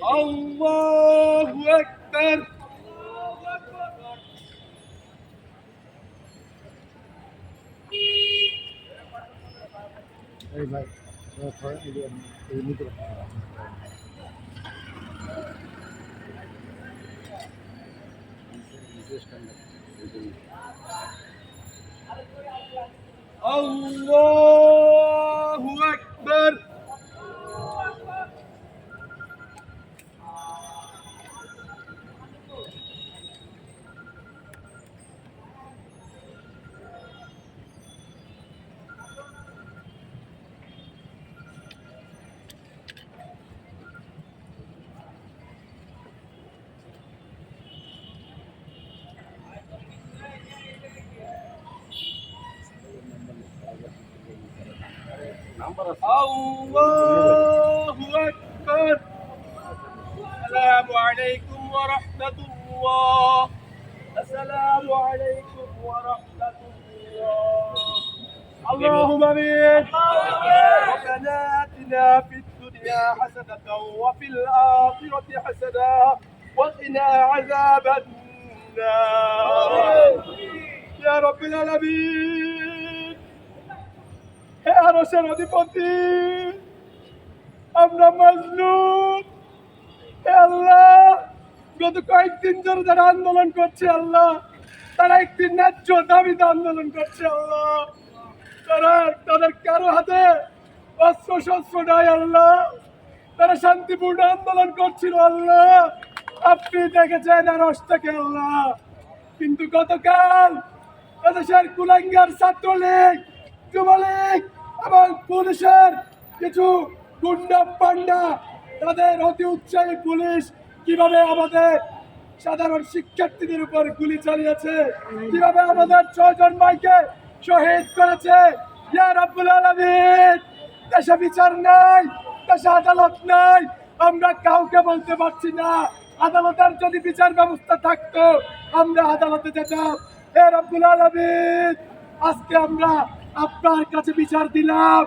Allahu Akbar. Hey, mate. The middle. Just. الله أكبر السلام عليكم ورحمة الله. السلام عليكم ورحمة الله. اللهم آمين. ربنا آتنا في الدنيا حسنة وفي الآخرة حسنة وقنا عذاب النار. يا رب العالمين. হে আরশের অধিপতি। আমরা মজলুম। আল্লাহ, গত কয়েকদিন ধরে যারা আন্দোলন করছে আল্লাহ, তারা একটি ন্যায্য দাবিতে আন্দোলন করছে আল্লাহ। তারা তাদের কারও হাতে অস্ত্র শস্ত্র নাই আল্লাহ। তারা শান্তিপূর্ণ আন্দোলন করছিল আল্লাহ। আপনি দেখেছেন আরশ থেকে আল্লাহ। কিন্তু গতকাল এদেশের কুলাঙ্গার ছাত্রলীগ, যুবলীগ এবং পুলিশের কিছু গুন্ডা পান্ডা তাদের অতি উৎসাহী পুলিশ কীভাবে আমাদের সাধারণ শিক্ষার্থীদের উপর গুলি চালিয়েছে, কীভাবে আমাদের ছয়জন ভাইকে শহীদ করেছে দেশে বিচার নাই, দেশে আদালত নাই, আমরা কাউকে বলতে পারছি না। আদালতের যদি বিচার ব্যবস্থা থাকতো, আমরা আদালতে যেতাম। হে রব্বুল আলামিন, আজকে আমরা আপনার কাছে বিচার দিলাম।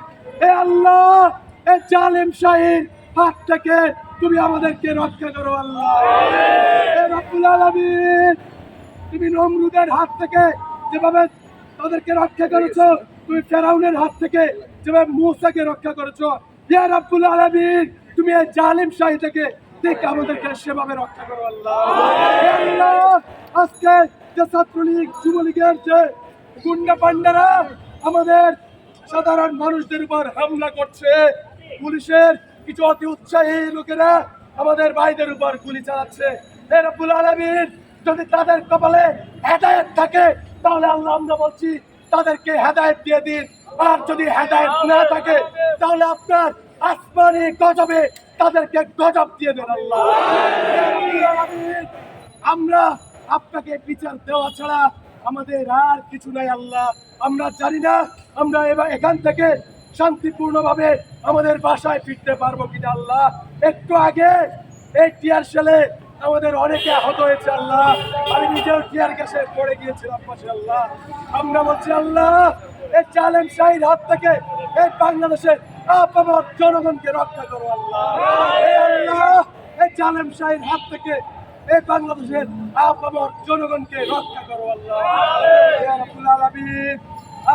এ আল্লাহ এ জালেম শাহীর হাত থেকে তুমি আমাদেরকে রক্ষা করো আল্লাহ। তুমি নমরুদের হাত থেকে যেভাবে তাদেরকে রক্ষা করেছ, তুমি ফেরাউনের হাত থেকে যেভাবে মূসাকে রক্ষা করেছ, ইয়া রাব্বুল আলামিন, তুমি এই জালিম শাহী থেকে দেখে আমাদেরকে সেভাবে রক্ষা করো আল্লাহ। আল্লাহ, আজকে যে ছাত্রলীগ, যুবলীগের যে গুন্ডা পান্ডারা আমাদের সাধারণ মানুষদের উপর হামলা করছে। পুলিশের কিছু অতি উৎসাহী লোকেরা আমাদের ভাইদের উপর গুলি চালাচ্ছে। রব্বুল আলামিন, যদি তাদের কপালে হেদায়েত থাকে, তাহলে আল্লাহ আমরা বলছি, তাদেরকে হেদায়েত দিয়ে দিন। আর যদি হেদায়েত না থাকে, তাহলে আপনার আসমানি গজবে তাদেরকে গজব দিয়ে দেন আল্লাহ। আমরা আপনাকে বিচার দেওয়া ছাড়া আমাদের আর কিছু নাই আল্লাহ। আমরা জানি না, আমরা এবার এখান থেকে শান্তিপূর্ণভাবে আমাদের বাসায় ফিরতে পারব কিনা আল্লাহ। একটু আগে এই টিয়ার সেলে আমাদের অনেকে আহত হয়েছে আল্লাহ। আমি নিজেও টিয়ার গ্যাসে পড়ে গিয়েছিলাম পাশে আল্লাহ আমরা বলছি, আল্লাহ, এই চালেম শাহীর হাত থেকে এই বাংলাদেশের আপামর জনগণকে রক্ষা করো আল্লাহ। এই আল্লাহ, এই চালেম শাহীর হাত থেকে এই বাংলাদেশের আপামর জনগণকে রক্ষা করো আল্লাহ।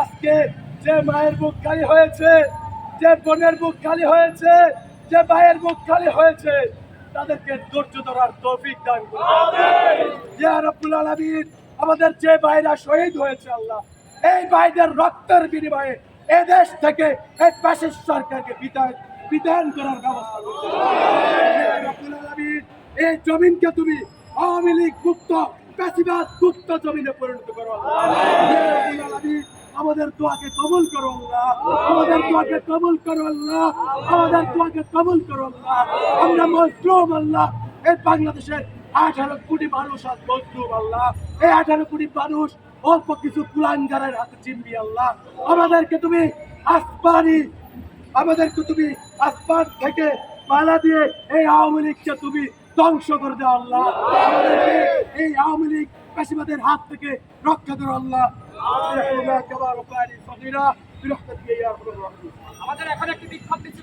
আজকে যে মায়ের বুক খালি হয়েছে যে বোনের বুক খালি হয়েছে যে ভাইয়ের বুক খালি হয়েছে তাদেরকে ধৈর্য ধরার তৌফিক দান করুন আমাদের যে ভাইরা শহীদ হয়েছে আল্লাহ এই ভাইদের রক্তের বিনিময়ে এ দেশ থেকে এই পাশের সরকারকে বিদায় বিধান করার ব্যবস্থা করতে হবে। ইয়া রাব্বুল আলামিন, এই জমিনকে তুমি আওয়ামী লীগ মুক্ত পেশিবাদ মুক্ত জমিনে পরিণত করো আমাদের দোয়াকে কবুল করো আল্লাহ। আমাদের দোয়াকে কবুল করো আল্লাহ। আমাদের দোয়াকে কবুল করো আল্লাহ। আমরা মজলুম আল্লাহ। এই বাংলাদেশের আঠারো কোটি মানুষ আজ মজলুম আল্লাহ। এই আঠারো কোটি মানুষ অল্প কিছু কুলাঙ্গারের হাতে চিনবি আল্লাহ। আমাদেরকে তুমি আসমানি আমাদেরকে তুমি আসমান থেকে পালা দিয়ে এই আওয়ামী লীগকে তুমি ধ্বংস করে দেওয়া আল্লাহ। এই আওয়ামী লীগ পেশিবাদের হাত থেকে রক্ষা করে আল্লাহ। আমাদের এখন একটি বিক্ষোভ দিচ্ছে